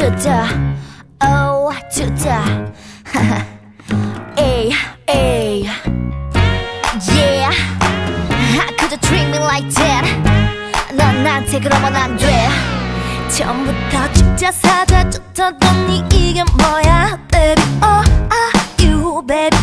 주자 오 주자 에이 에이 yeah could you treat me like that 넌 나한테 그러면 안돼 처음부터 죽자 사자 좋다더니 이게 뭐야 baby oh are you baby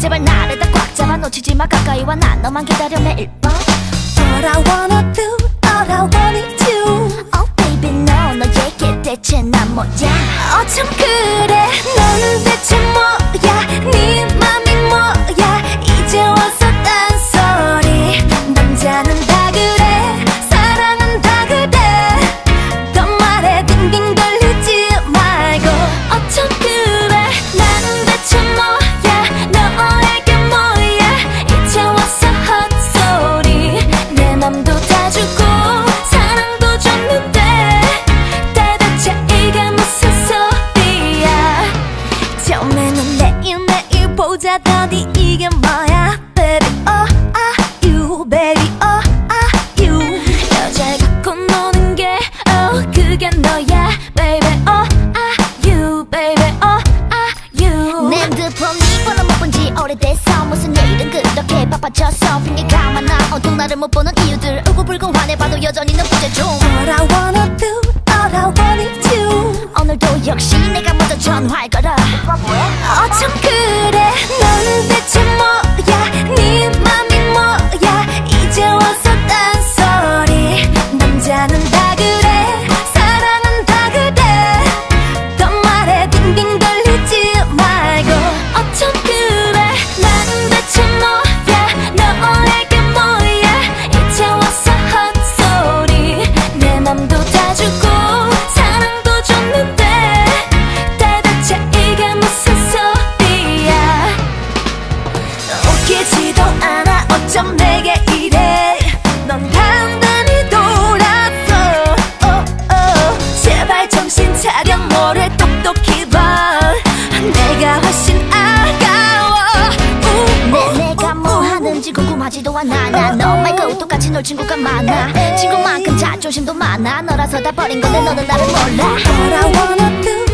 제발 나를 다 꽉 잡아 놓치지 마. 가까이 와 나 너만 기다려 매일 밤 What I wanna do, all I wanna do. Oh baby no 너에게 대체 난 뭐야? 어쩜 그래? 넌 대체 여전히 는 부재중 똑똑히 내가 훨씬 아까워. 우, 내가 뭐 하는지 궁금하지도 않아. 나 너 말고 똑같이 놀 친구가 많아. 친구만큼 자존심도 많아. 너라서 다 버린 건데 너는 나를 몰라. What I wanna do